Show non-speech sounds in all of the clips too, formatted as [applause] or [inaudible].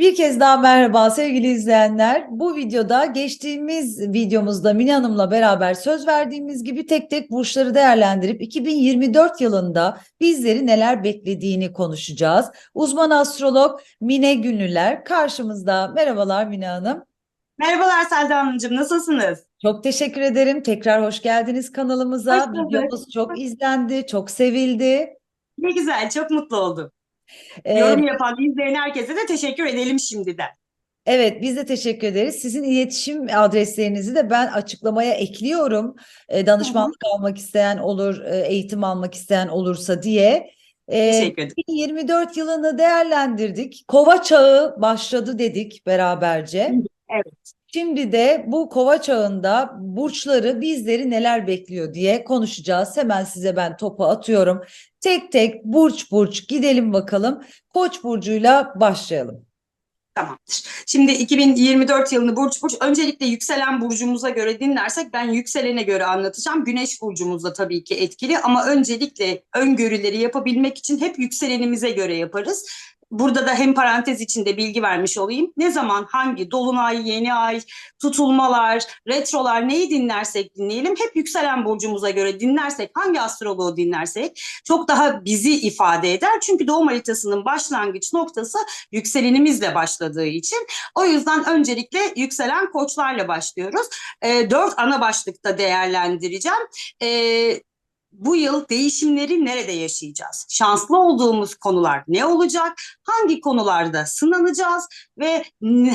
Bir kez daha merhaba sevgili izleyenler. Bu videoda geçtiğimiz videomuzda Mine Hanım'la beraber söz verdiğimiz gibi tek tek burçları değerlendirip 2024 yılında bizleri neler beklediğini konuşacağız. Uzman astrolog Mine Günlüler karşımızda. Merhabalar Mine Hanım. Merhabalar Selda Hanımcığım, nasılsınız? Çok teşekkür ederim. Tekrar hoş geldiniz kanalımıza. Hoş. Videomuz çok izlendi, çok sevildi. Ne güzel, çok mutlu oldum. Ee, Yorum yapan, izleyen herkese de teşekkür edelim şimdiden. Evet, biz de teşekkür ederiz. Sizin iletişim adreslerinizi de ben açıklamaya ekliyorum. E, danışmanlık almak isteyen olur, e, eğitim almak isteyen olursa diye. E, Teşekkür ederim. 2024 yılını değerlendirdik. Kova çağı başladı dedik beraberce. Evet. Şimdi de bu kova çağında burçları bizleri neler bekliyor diye konuşacağız. Hemen size ben topu atıyorum. Tek tek burç burç gidelim bakalım. Koç burcuyla başlayalım. Tamamdır. Şimdi 2024 yılını burç burç öncelikle yükselen burcumuza göre dinlersek ben yükselene göre anlatacağım. Güneş burcumuz da tabii ki etkili ama öncelikle öngörüleri yapabilmek için hep yükselenimize göre yaparız. Burada da hem parantez içinde bilgi vermiş olayım. Ne zaman hangi dolunay, yeni ay, tutulmalar, retrolar neyi dinlersek dinleyelim hep yükselen burcumuza göre dinlersek hangi astroloğu dinlersek çok daha bizi ifade eder. Çünkü doğum haritasının başlangıç noktası yükselenimizle başladığı için. O yüzden öncelikle yükselen koçlarla başlıyoruz. E, dört ana başlıkta değerlendireceğim. E, bu yıl değişimleri nerede yaşayacağız? Şanslı olduğumuz konular ne olacak? Hangi konularda sınanacağız ve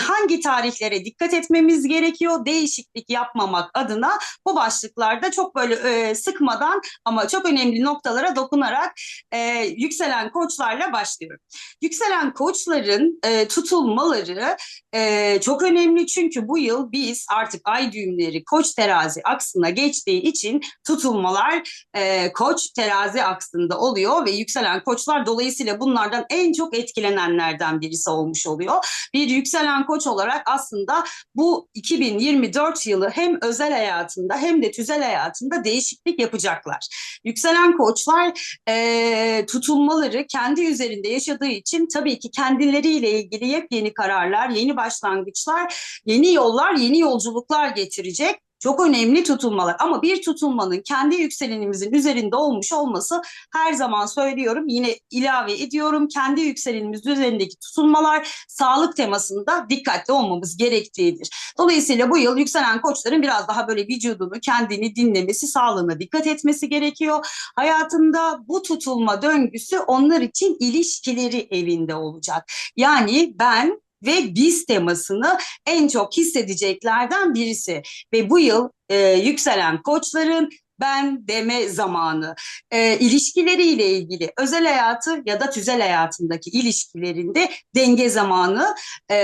hangi tarihlere dikkat etmemiz gerekiyor? Değişiklik yapmamak adına bu başlıklarda çok böyle e, sıkmadan ama çok önemli noktalara dokunarak e, yükselen koçlarla başlıyorum. Yükselen koçların e, tutulmaları e, çok önemli çünkü bu yıl biz artık ay düğümleri koç terazi aksına geçtiği için tutulmalar e, koç terazi aksında oluyor ve yükselen koçlar dolayısıyla bunlardan en çok etkilenenlerden birisi olmuş oluyor. Bir yükselen koç olarak aslında bu 2024 yılı hem özel hayatında hem de tüzel hayatında değişiklik yapacaklar. Yükselen koçlar e, tutulmaları kendi üzerinde yaşadığı için tabii ki kendileriyle ilgili yepyeni kararlar, yeni başlangıçlar, yeni yollar, yeni yolculuklar getirecek çok önemli tutulmalar ama bir tutulmanın kendi yükselenimizin üzerinde olmuş olması her zaman söylüyorum yine ilave ediyorum kendi yükselenimiz üzerindeki tutulmalar sağlık temasında dikkatli olmamız gerektiğidir. Dolayısıyla bu yıl yükselen koçların biraz daha böyle vücudunu kendini dinlemesi sağlığına dikkat etmesi gerekiyor. Hayatında bu tutulma döngüsü onlar için ilişkileri evinde olacak. Yani ben ve biz temasını en çok hissedeceklerden birisi. Ve bu yıl e, yükselen koçların ben deme zamanı. E, ilişkileriyle ilgili özel hayatı ya da tüzel hayatındaki ilişkilerinde denge zamanı e,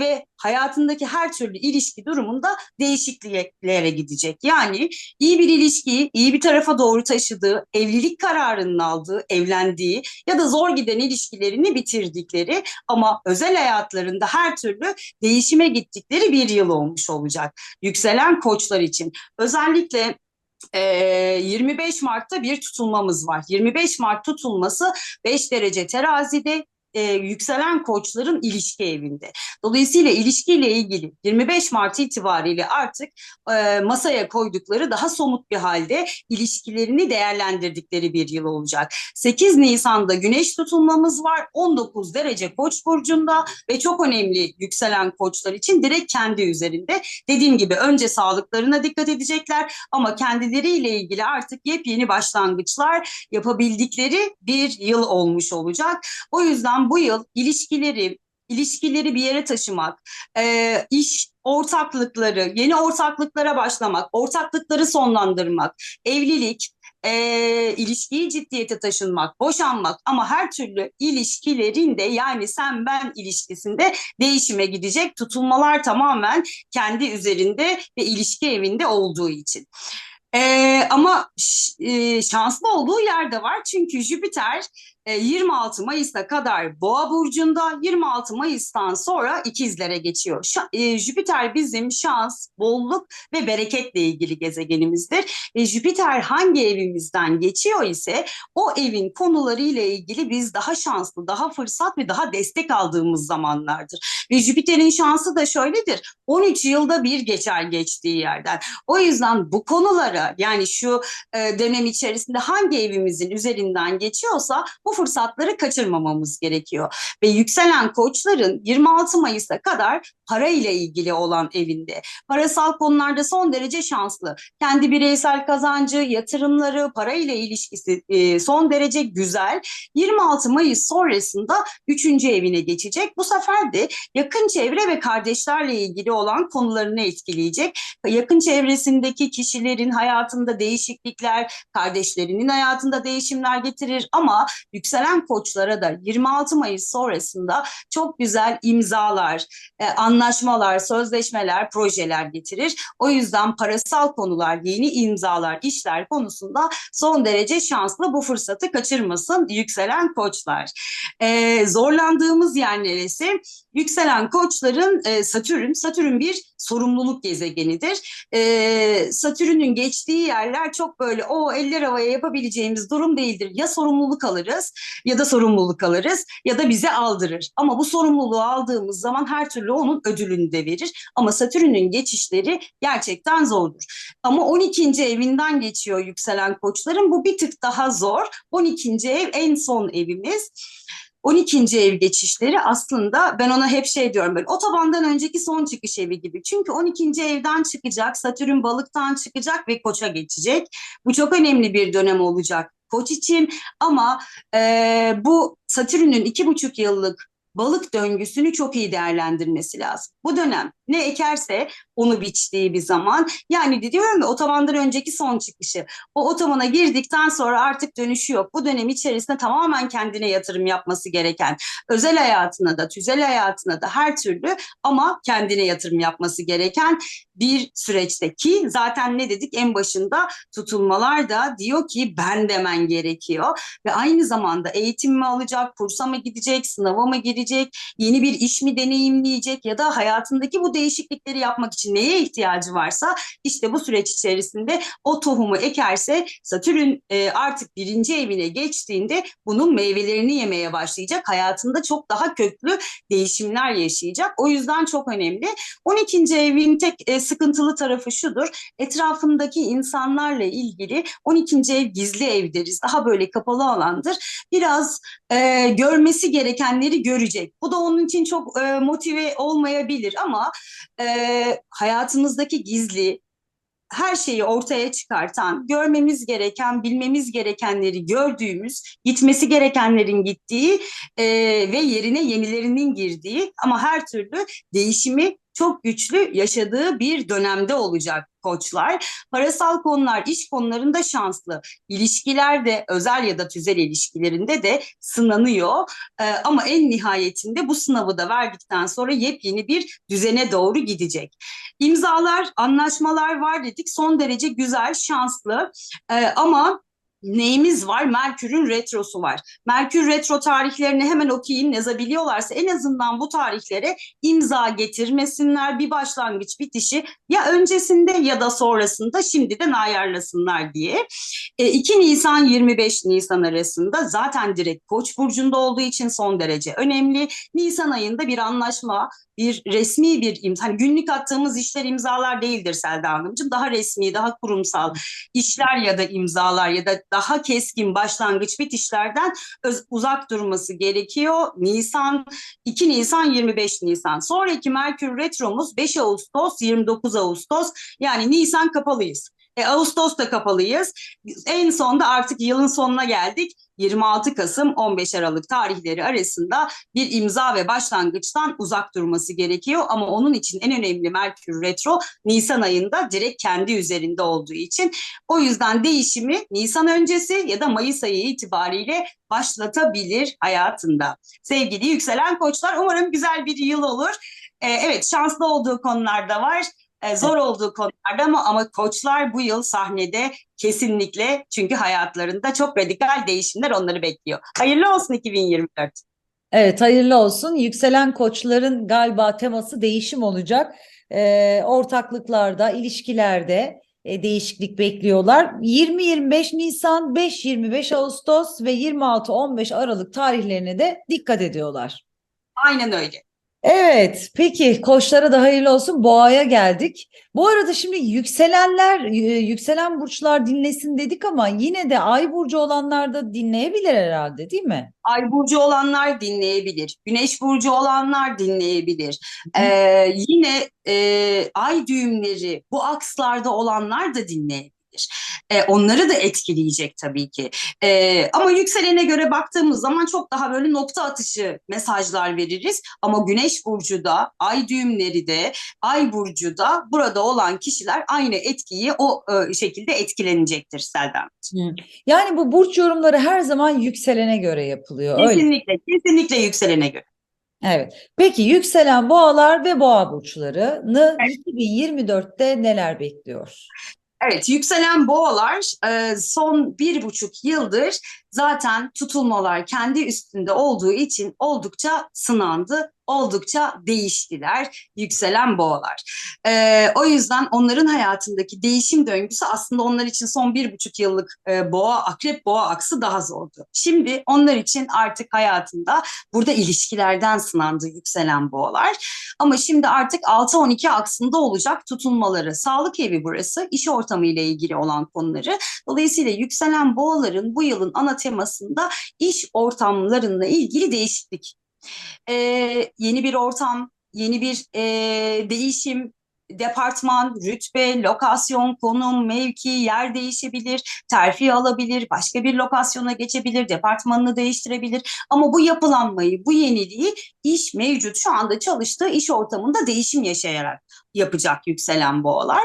ve hayatındaki her türlü ilişki durumunda değişikliklere gidecek. Yani iyi bir ilişkiyi iyi bir tarafa doğru taşıdığı, evlilik kararının aldığı, evlendiği ya da zor giden ilişkilerini bitirdikleri ama özel hayatlarında her türlü değişime gittikleri bir yıl olmuş olacak. Yükselen koçlar için özellikle 25 Mart'ta bir tutulmamız var. 25 Mart tutulması 5 derece terazide e, yükselen koçların ilişki evinde. Dolayısıyla ilişkiyle ilgili 25 Mart itibariyle artık e, masaya koydukları daha somut bir halde ilişkilerini değerlendirdikleri bir yıl olacak. 8 Nisan'da güneş tutulmamız var. 19 derece koç burcunda ve çok önemli yükselen koçlar için direkt kendi üzerinde. Dediğim gibi önce sağlıklarına dikkat edecekler ama kendileriyle ilgili artık yepyeni başlangıçlar yapabildikleri bir yıl olmuş olacak. O yüzden bu yıl ilişkileri ilişkileri bir yere taşımak, e, iş ortaklıkları, yeni ortaklıklara başlamak, ortaklıkları sonlandırmak, evlilik, e, ilişkiyi ciddiyete taşınmak, boşanmak ama her türlü ilişkilerinde yani sen ben ilişkisinde değişime gidecek tutulmalar tamamen kendi üzerinde ve ilişki evinde olduğu için. Ee, ama e, şanslı olduğu yerde var çünkü Jüpiter E, 26 Mayıs'a kadar Boğa burcunda, 26 Mayıs'tan sonra ikizlere geçiyor. Şa- e, Jüpiter bizim şans, bolluk ve bereketle ilgili gezegenimizdir. Ve Jüpiter hangi evimizden geçiyor ise o evin konuları ile ilgili biz daha şanslı, daha fırsat ve daha destek aldığımız zamanlardır. Ve Jüpiter'in şansı da şöyledir. 13 yılda bir geçer geçtiği yerden. O yüzden bu konulara yani şu e, dönem içerisinde hangi evimizin üzerinden geçiyorsa bu fırsatları kaçırmamamız gerekiyor. Ve yükselen koçların 26 Mayıs'a kadar para ile ilgili olan evinde. Parasal konularda son derece şanslı. Kendi bireysel kazancı, yatırımları, para ile ilişkisi e, son derece güzel. 26 Mayıs sonrasında 3. evine geçecek. Bu sefer de yakın çevre ve kardeşlerle ilgili olan konularını etkileyecek. Yakın çevresindeki kişilerin hayatında değişiklikler, kardeşlerinin hayatında değişimler getirir ama yükselen koçlara da 26 Mayıs sonrasında çok güzel imzalar, e, anlaşmalar, sözleşmeler, projeler getirir. O yüzden parasal konular, yeni imzalar, işler konusunda son derece şanslı bu fırsatı kaçırmasın yükselen koçlar. E, zorlandığımız yer neresi? Yükselen koçların e, Satürn, Satürn bir sorumluluk gezegenidir. E, Satürn'ün geçtiği yerler çok böyle o eller havaya yapabileceğimiz durum değildir. Ya sorumluluk alırız ya da sorumluluk alırız ya da bize aldırır. Ama bu sorumluluğu aldığımız zaman her türlü onun ödülünü de verir. Ama Satürn'ün geçişleri gerçekten zordur. Ama 12. evinden geçiyor yükselen koçların. Bu bir tık daha zor. 12. ev en son evimiz. 12. ev geçişleri aslında ben ona hep şey diyorum böyle otobandan önceki son çıkış evi gibi. Çünkü 12. evden çıkacak, Satürn balıktan çıkacak ve koça geçecek. Bu çok önemli bir dönem olacak koç için ama e, bu Satürn'ün iki buçuk yıllık balık döngüsünü çok iyi değerlendirmesi lazım. Bu dönem ne ekerse onu biçtiği bir zaman. Yani diyorum ya otobandan önceki son çıkışı. O otobana girdikten sonra artık dönüşü yok. Bu dönem içerisinde tamamen kendine yatırım yapması gereken, özel hayatına da, tüzel hayatına da her türlü ama kendine yatırım yapması gereken bir süreçte ki zaten ne dedik en başında tutulmalar da diyor ki ben demen gerekiyor ve aynı zamanda eğitim mi alacak, kursa mı gidecek, sınava mı girecek, yeni bir iş mi deneyimleyecek ya da hayatındaki bu değişiklikleri yapmak için neye ihtiyacı varsa işte bu süreç içerisinde o tohumu ekerse Satürn e, artık birinci evine geçtiğinde bunun meyvelerini yemeye başlayacak. Hayatında çok daha köklü değişimler yaşayacak. O yüzden çok önemli. 12. evin tek e, sıkıntılı tarafı şudur. Etrafındaki insanlarla ilgili 12. ev gizli ev deriz. Daha böyle kapalı alandır. Biraz e, görmesi gerekenleri görecek. Bu da onun için çok e, motive olmayabilir ama e, hayatımızdaki gizli her şeyi ortaya çıkartan, görmemiz gereken, bilmemiz gerekenleri gördüğümüz, gitmesi gerekenlerin gittiği e, ve yerine yenilerinin girdiği ama her türlü değişimi çok güçlü yaşadığı bir dönemde olacak koçlar. Parasal konular, iş konularında şanslı. İlişkilerde, özel ya da tüzel ilişkilerinde de sınanıyor. Ee, ama en nihayetinde bu sınavı da verdikten sonra yepyeni bir düzene doğru gidecek. İmzalar, anlaşmalar var dedik. Son derece güzel, şanslı. Ee, ama neyimiz var? Merkür'ün retrosu var. Merkür retro tarihlerini hemen okuyayım yazabiliyorlarsa en azından bu tarihlere imza getirmesinler. Bir başlangıç bitişi ya öncesinde ya da sonrasında şimdiden ayarlasınlar diye. E, 2 Nisan 25 Nisan arasında zaten direkt Koç burcunda olduğu için son derece önemli. Nisan ayında bir anlaşma, bir resmi bir imza. Hani günlük attığımız işler imzalar değildir Selda Hanımcığım. Daha resmi, daha kurumsal işler ya da imzalar ya da daha keskin başlangıç bitişlerden öz- uzak durması gerekiyor. Nisan 2 Nisan 25 Nisan. Sonraki Merkür retromuz 5 Ağustos 29 Ağustos. Yani Nisan kapalıyız. E, Ağustos'ta kapalıyız. En sonda artık yılın sonuna geldik. 26 Kasım 15 Aralık tarihleri arasında bir imza ve başlangıçtan uzak durması gerekiyor ama onun için en önemli Merkür Retro Nisan ayında direkt kendi üzerinde olduğu için o yüzden değişimi Nisan öncesi ya da Mayıs ayı itibariyle başlatabilir hayatında. Sevgili yükselen koçlar umarım güzel bir yıl olur. Ee, evet şanslı olduğu konular da var E, zor olduğu konularda ama ama koçlar bu yıl sahnede kesinlikle çünkü hayatlarında çok radikal değişimler onları bekliyor. Hayırlı olsun 2024. Evet, hayırlı olsun. Yükselen koçların galiba teması değişim olacak. Ee, ortaklıklarda, ilişkilerde e, değişiklik bekliyorlar. 20-25 Nisan, 5-25 Ağustos ve 26-15 Aralık tarihlerine de dikkat ediyorlar. Aynen öyle. Evet, peki koçlara da hayırlı olsun. Boğa'ya geldik. Bu arada şimdi yükselenler, y- yükselen burçlar dinlesin dedik ama yine de ay burcu olanlar da dinleyebilir herhalde, değil mi? Ay burcu olanlar dinleyebilir. Güneş burcu olanlar dinleyebilir. Ee, yine e, ay düğümleri bu akslarda olanlar da dinleyebilir. Ee, onları da etkileyecek tabii ki. Ee, ama yükselene göre baktığımız zaman çok daha böyle nokta atışı mesajlar veririz. Ama Güneş burcu da, ay düğümleri de, ay burcu da burada olan kişiler aynı etkiyi o e, şekilde etkilenecektir Selda. Yani bu burç yorumları her zaman yükselene göre yapılıyor, öyle. Kesinlikle, kesinlikle yükselene göre. Evet. Peki yükselen boğalar ve boğa burçlarını 2024'te neler bekliyor? Evet, yükselen boğalar son bir buçuk yıldır zaten tutulmalar kendi üstünde olduğu için oldukça sınandı, oldukça değiştiler yükselen boğalar. E, o yüzden onların hayatındaki değişim döngüsü aslında onlar için son bir buçuk yıllık e, boğa, akrep boğa aksı daha zordu. Şimdi onlar için artık hayatında burada ilişkilerden sınandı yükselen boğalar. Ama şimdi artık 6-12 aksında olacak tutulmaları. Sağlık evi burası, iş ortamı ile ilgili olan konuları. Dolayısıyla yükselen boğaların bu yılın ana temasında iş ortamlarıyla ilgili değişiklik. Ee, yeni bir ortam, yeni bir e, değişim, departman, rütbe, lokasyon, konum, mevki, yer değişebilir, terfi alabilir, başka bir lokasyona geçebilir, departmanını değiştirebilir. Ama bu yapılanmayı, bu yeniliği iş mevcut şu anda çalıştığı iş ortamında değişim yaşayarak yapacak yükselen boğalar.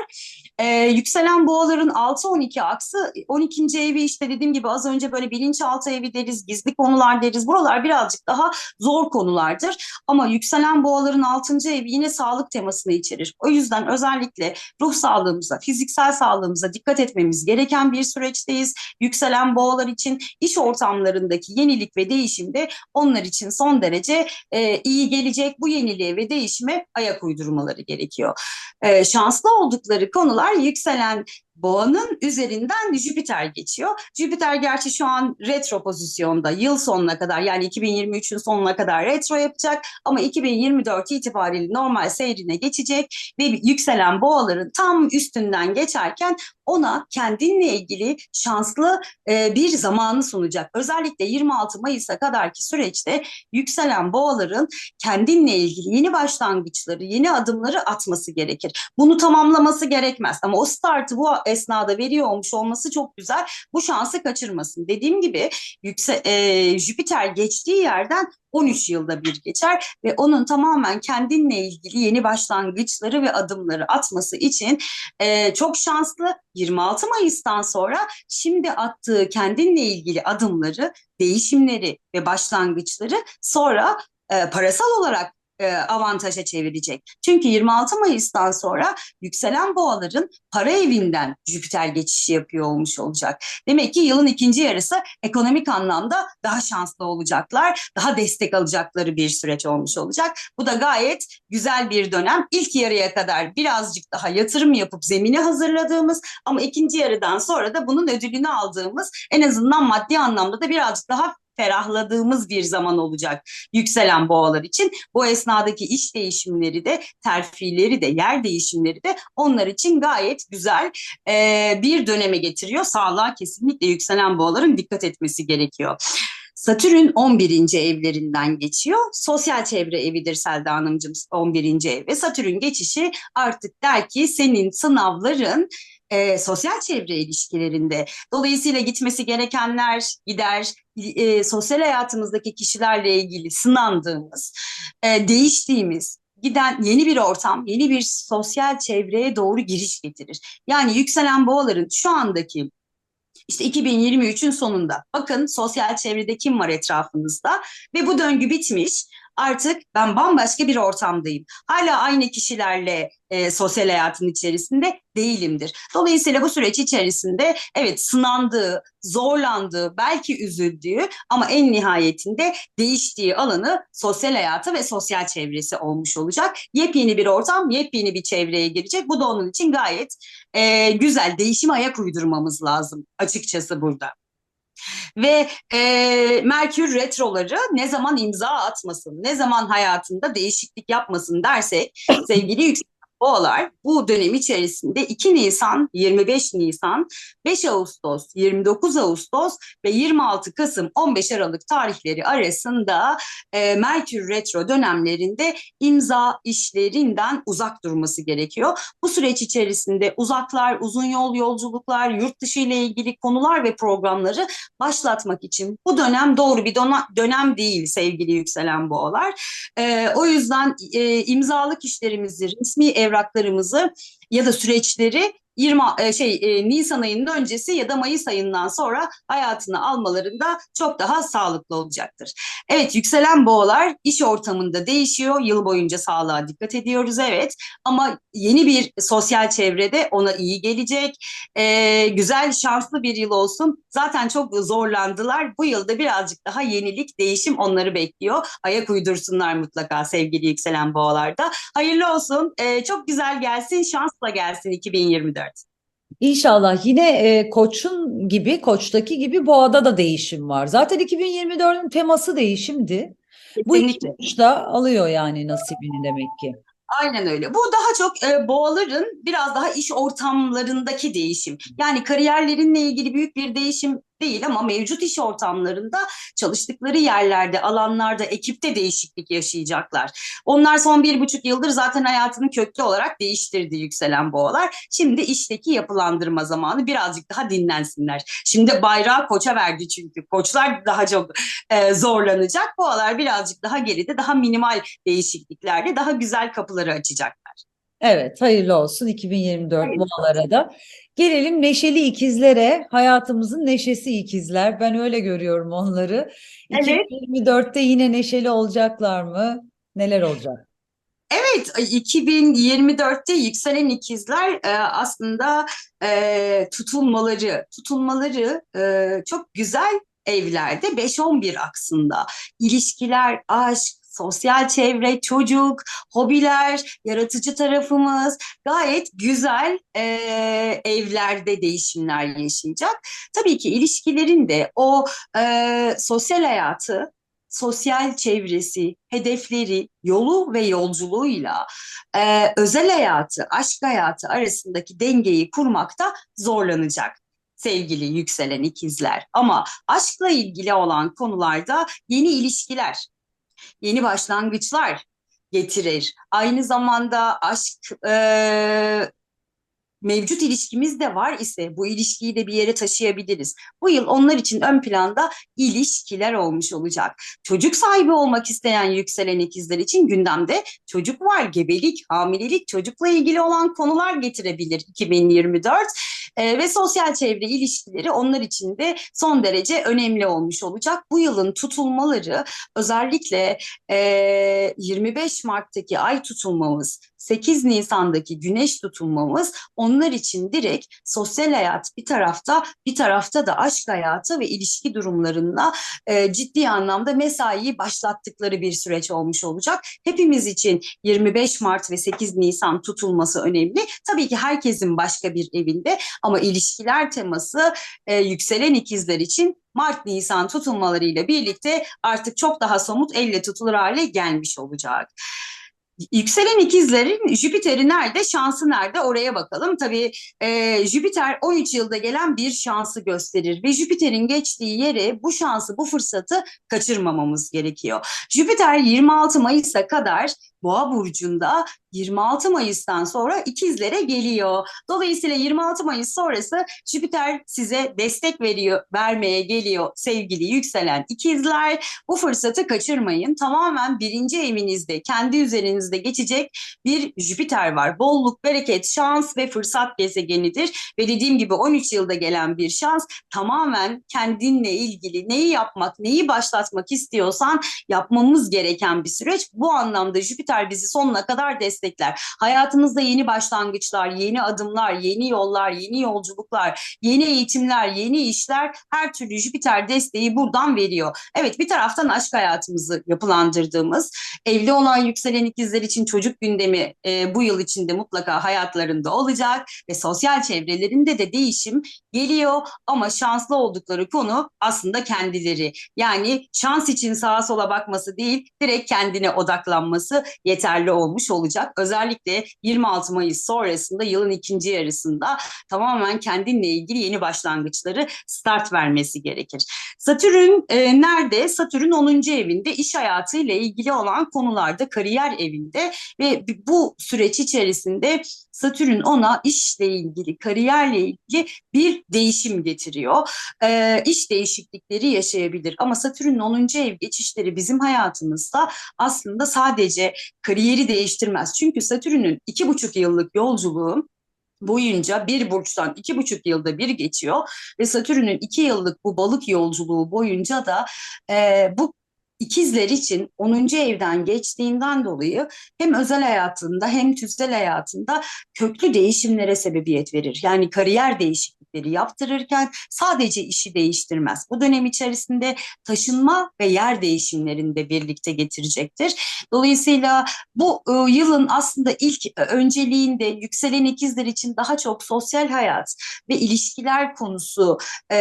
Ee, yükselen boğaların 6-12 aksı 12. evi işte dediğim gibi az önce böyle bilinçaltı evi deriz, gizli konular deriz. Buralar birazcık daha zor konulardır. Ama yükselen boğaların 6. evi yine sağlık temasını içerir. O yüzden özellikle ruh sağlığımıza, fiziksel sağlığımıza dikkat etmemiz gereken bir süreçteyiz. Yükselen boğalar için iş ortamlarındaki yenilik ve değişim de onlar için son derece e, iyi gelecek. Bu yeniliğe ve değişime ayak uydurmaları gerekiyor. E, şanslı oldukları konular yükselen Boğanın üzerinden Jüpiter geçiyor. Jüpiter gerçi şu an retro pozisyonda yıl sonuna kadar yani 2023'ün sonuna kadar retro yapacak ama 2024 itibariyle normal seyrine geçecek ve yükselen boğaların tam üstünden geçerken ona kendinle ilgili şanslı e, bir zamanı sunacak. Özellikle 26 Mayıs'a kadarki süreçte yükselen boğaların kendinle ilgili yeni başlangıçları, yeni adımları atması gerekir. Bunu tamamlaması gerekmez ama o startı bu esnada veriyor olmuş olması çok güzel. Bu şansı kaçırmasın. Dediğim gibi yükse, e, Jüpiter geçtiği yerden 13 yılda bir geçer ve onun tamamen kendinle ilgili yeni başlangıçları ve adımları atması için e, çok şanslı 26 Mayıs'tan sonra şimdi attığı kendinle ilgili adımları, değişimleri ve başlangıçları sonra e, parasal olarak e, avantaja çevirecek. Çünkü 26 Mayıs'tan sonra yükselen boğaların para evinden Jüpiter geçişi yapıyor olmuş olacak. Demek ki yılın ikinci yarısı ekonomik anlamda daha şanslı olacaklar, daha destek alacakları bir süreç olmuş olacak. Bu da gayet güzel bir dönem. İlk yarıya kadar birazcık daha yatırım yapıp zemini hazırladığımız ama ikinci yarıdan sonra da bunun ödülünü aldığımız en azından maddi anlamda da birazcık daha ferahladığımız bir zaman olacak yükselen boğalar için. Bu esnadaki iş değişimleri de, terfileri de, yer değişimleri de onlar için gayet güzel e, bir döneme getiriyor. Sağlığa kesinlikle yükselen boğaların dikkat etmesi gerekiyor. Satürn 11. evlerinden geçiyor. Sosyal çevre evidir Selda Hanımcığım 11. ev ve Satürn geçişi artık der ki senin sınavların e, sosyal çevre ilişkilerinde. Dolayısıyla gitmesi gerekenler gider, e, sosyal hayatımızdaki kişilerle ilgili sınandığımız, e, değiştiğimiz, giden yeni bir ortam, yeni bir sosyal çevreye doğru giriş getirir. Yani yükselen boğaların şu andaki işte 2023'ün sonunda bakın sosyal çevrede kim var etrafınızda ve bu döngü bitmiş. Artık ben bambaşka bir ortamdayım. Hala aynı kişilerle e, sosyal hayatın içerisinde değilimdir. Dolayısıyla bu süreç içerisinde evet sınandığı, zorlandığı, belki üzüldüğü ama en nihayetinde değiştiği alanı sosyal hayatı ve sosyal çevresi olmuş olacak. Yepyeni bir ortam, yepyeni bir çevreye girecek. Bu da onun için gayet e, güzel. Değişime ayak uydurmamız lazım açıkçası burada. Ve e, Merkür retroları ne zaman imza atmasın, ne zaman hayatında değişiklik yapmasın dersek [coughs] sevgili yüksek boğalar bu dönem içerisinde 2 Nisan, 25 Nisan, 5 Ağustos, 29 Ağustos ve 26 Kasım, 15 Aralık tarihleri arasında e, Merkür retro dönemlerinde imza işlerinden uzak durması gerekiyor. Bu süreç içerisinde uzaklar, uzun yol yolculuklar, yurt dışı ile ilgili konular ve programları başlatmak için bu dönem doğru bir dona- dönem değil sevgili yükselen boğalar. Ee, o yüzden e, imzalık işlerimizi, resmi evraklarımızı ya da süreçleri 20 e, şey e, Nisan ayının öncesi ya da Mayıs ayından sonra hayatına almalarında çok daha sağlıklı olacaktır. Evet yükselen boğalar iş ortamında değişiyor. Yıl boyunca sağlığa dikkat ediyoruz evet ama yeni bir sosyal çevrede ona iyi gelecek. Ee, güzel şanslı bir yıl olsun. Zaten çok zorlandılar. Bu yılda birazcık daha yenilik, değişim onları bekliyor. Ayak uydursunlar mutlaka sevgili yükselen boğalarda. Hayırlı olsun. Ee, çok güzel gelsin, şansla gelsin 2024. İnşallah yine e, Koç'un gibi, Koç'taki gibi Boğa'da da değişim var. Zaten 2024'ün teması değişimdi. Bu iki Kesinlikle. da alıyor yani nasibini demek ki. Aynen öyle. Bu daha çok e, boğaların biraz daha iş ortamlarındaki değişim. Yani kariyerlerinle ilgili büyük bir değişim değil ama mevcut iş ortamlarında çalıştıkları yerlerde, alanlarda, ekipte değişiklik yaşayacaklar. Onlar son bir buçuk yıldır zaten hayatını köklü olarak değiştirdi yükselen boğalar. Şimdi işteki yapılandırma zamanı birazcık daha dinlensinler. Şimdi bayrağı koça verdi çünkü. Koçlar daha çok e, zorlanacak. Boğalar birazcık daha geride, daha minimal değişikliklerle daha güzel kapıları açacaklar. Evet, hayırlı olsun 2024 boğalara da. Gelelim neşeli ikizlere. Hayatımızın neşesi ikizler. Ben öyle görüyorum onları. Evet. 2024'te yine neşeli olacaklar mı? Neler olacak? Evet, 2024'te yükselen ikizler e, aslında e, tutulmaları, tutulmaları e, çok güzel evlerde 5-11 aksında. İlişkiler, aşk, sosyal çevre, çocuk, hobiler, yaratıcı tarafımız gayet güzel e, evlerde değişimler yaşayacak. Tabii ki ilişkilerin de o e, sosyal hayatı, sosyal çevresi, hedefleri, yolu ve yolculuğuyla e, özel hayatı, aşk hayatı arasındaki dengeyi kurmakta zorlanacak sevgili yükselen ikizler. Ama aşkla ilgili olan konularda yeni ilişkiler, yeni başlangıçlar getirir. Aynı zamanda aşk e, mevcut ilişkimiz de var ise bu ilişkiyi de bir yere taşıyabiliriz. Bu yıl onlar için ön planda ilişkiler olmuş olacak. Çocuk sahibi olmak isteyen yükselen ikizler için gündemde çocuk var, gebelik, hamilelik, çocukla ilgili olan konular getirebilir 2024. Ee, ve sosyal çevre ilişkileri onlar için de son derece önemli olmuş olacak. Bu yılın tutulmaları özellikle e, 25 Mart'taki ay tutulmamız, 8 Nisan'daki güneş tutulmamız onlar için direkt sosyal hayat bir tarafta bir tarafta da aşk hayatı ve ilişki durumlarında e, ciddi anlamda mesaiyi başlattıkları bir süreç olmuş olacak. Hepimiz için 25 Mart ve 8 Nisan tutulması önemli. Tabii ki herkesin başka bir evinde ama ilişkiler teması e, yükselen ikizler için Mart-Nisan tutulmalarıyla birlikte artık çok daha somut elle tutulur hale gelmiş olacak. Yükselen ikizlerin Jüpiter'i nerede, şansı nerede oraya bakalım. Tabii e, Jüpiter 13 yılda gelen bir şansı gösterir ve Jüpiter'in geçtiği yere bu şansı, bu fırsatı kaçırmamamız gerekiyor. Jüpiter 26 Mayıs'a kadar Boğa burcunda 26 Mayıs'tan sonra ikizlere geliyor. Dolayısıyla 26 Mayıs sonrası Jüpiter size destek veriyor, vermeye geliyor sevgili yükselen ikizler. Bu fırsatı kaçırmayın. Tamamen birinci evinizde, kendi üzerinizde geçecek bir Jüpiter var. Bolluk, bereket, şans ve fırsat gezegenidir. Ve dediğim gibi 13 yılda gelen bir şans tamamen kendinle ilgili neyi yapmak, neyi başlatmak istiyorsan yapmamız gereken bir süreç. Bu anlamda Jüpiter bizi sonuna kadar destekler. Hayatımızda yeni başlangıçlar, yeni adımlar, yeni yollar, yeni yolculuklar, yeni eğitimler, yeni işler her türlü Jüpiter desteği buradan veriyor. Evet bir taraftan aşk hayatımızı yapılandırdığımız, evli olan yükselen ikizler için çocuk gündemi e, bu yıl içinde mutlaka hayatlarında olacak ve sosyal çevrelerinde de değişim geliyor ama şanslı oldukları konu aslında kendileri. Yani şans için sağa sola bakması değil, direkt kendine odaklanması yeterli olmuş olacak. Özellikle 26 Mayıs sonrasında yılın ikinci yarısında tamamen kendinle ilgili yeni başlangıçları start vermesi gerekir. Satürn e, nerede? Satürn 10. evinde iş hayatıyla ilgili olan konularda kariyer evinde ve bu süreç içerisinde Satürn ona işle ilgili, kariyerle ilgili bir değişim getiriyor. Ee, iş değişiklikleri yaşayabilir ama Satürn'ün 10. ev geçişleri bizim hayatımızda aslında sadece kariyeri değiştirmez. Çünkü Satürn'ün iki buçuk yıllık yolculuğu boyunca bir burçtan iki buçuk yılda bir geçiyor ve Satürn'ün iki yıllık bu balık yolculuğu boyunca da e, bu ikizler için 10. evden geçtiğinden dolayı hem özel hayatında hem tüzel hayatında köklü değişimlere sebebiyet verir. Yani kariyer değişiklikleri yaptırırken sadece işi değiştirmez. Bu dönem içerisinde taşınma ve yer değişimlerini de birlikte getirecektir. Dolayısıyla bu e, yılın aslında ilk e, önceliğinde yükselen ikizler için daha çok sosyal hayat ve ilişkiler konusu e,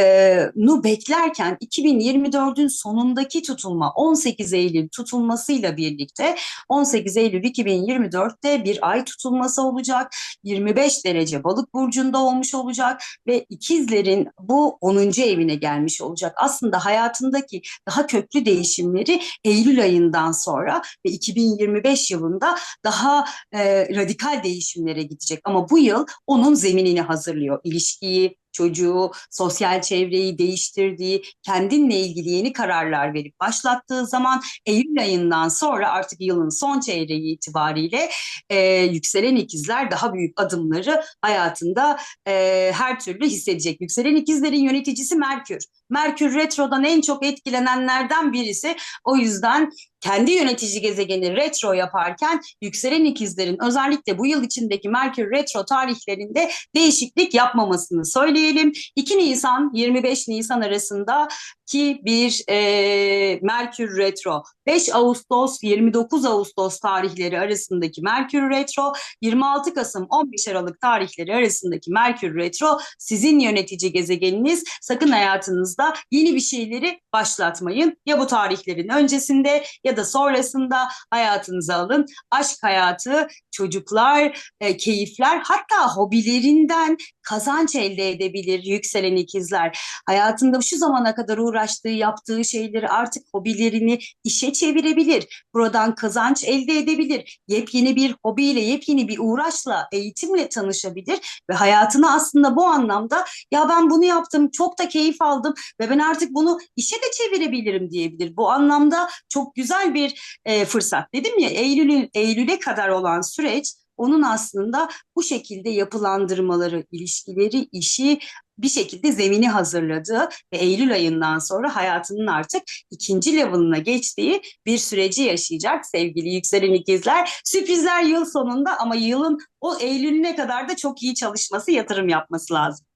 beklerken 2024'ün sonundaki tutulma 18 Eylül tutulmasıyla birlikte 18 Eylül 2024'te bir ay tutulması olacak. 25 derece balık burcunda olmuş olacak ve ikizlerin bu 10. evine gelmiş olacak. Aslında hayatındaki daha köklü değişimleri Eylül ayından sonra ve 2025 yılında daha e, radikal değişimlere gidecek. Ama bu yıl onun zeminini hazırlıyor. İlişkiyi, çocuğu, sosyal çevreyi değiştirdiği, kendinle ilgili yeni kararlar verip başlattığı zaman Eylül ayından sonra artık yılın son çeyreği itibariyle e, yükselen ikizler daha büyük adımları hayatında e, her türlü hissedecek. Yükselen ikizlerin yöneticisi Merkür. Merkür retrodan en çok etkilenenlerden birisi. O yüzden kendi yönetici gezegeni retro yaparken yükselen ikizlerin özellikle bu yıl içindeki Merkür retro tarihlerinde değişiklik yapmamasını söyleyelim. 2 Nisan 25 Nisan arasında ki bir e, Merkür retro 5 Ağustos 29 Ağustos tarihleri arasındaki Merkür retro 26 Kasım 15 Aralık tarihleri arasındaki Merkür retro sizin yönetici gezegeniniz sakın hayatınızda yeni bir şeyleri başlatmayın. Ya bu tarihlerin öncesinde ya da sonrasında hayatınıza alın. Aşk hayatı, çocuklar, e, keyifler hatta hobilerinden kazanç elde edebilir yükselen ikizler. Hayatında şu zamana kadar uğraştığı, yaptığı şeyleri artık hobilerini işe çevirebilir. Buradan kazanç elde edebilir. Yepyeni bir hobiyle, yepyeni bir uğraşla, eğitimle tanışabilir ve hayatını aslında bu anlamda ya ben bunu yaptım, çok da keyif aldım ve ben artık bunu işe de çevirebilirim diyebilir. Bu anlamda çok güzel bir e, fırsat. Dedim ya Eylül'ün Eylül'e kadar olan süreç onun aslında bu şekilde yapılandırmaları, ilişkileri, işi bir şekilde zemini hazırladığı ve Eylül ayından sonra hayatının artık ikinci level'ına geçtiği bir süreci yaşayacak sevgili yükselen ikizler. Sürprizler yıl sonunda ama yılın o Eylül'üne kadar da çok iyi çalışması, yatırım yapması lazım.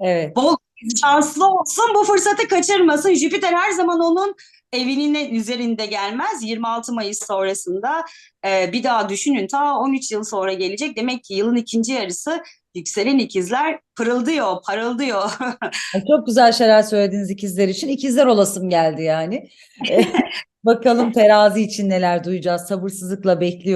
Evet. Bol şanslı olsun bu fırsatı kaçırmasın. Jüpiter her zaman onun evinin üzerinde gelmez. 26 Mayıs sonrasında e, bir daha düşünün ta 13 yıl sonra gelecek. Demek ki yılın ikinci yarısı yükselen ikizler pırıldıyor, parıldıyor. [laughs] Çok güzel şeyler söylediniz ikizler için. İkizler olasım geldi yani. [laughs] Bakalım terazi için neler duyacağız. Sabırsızlıkla bekliyorum.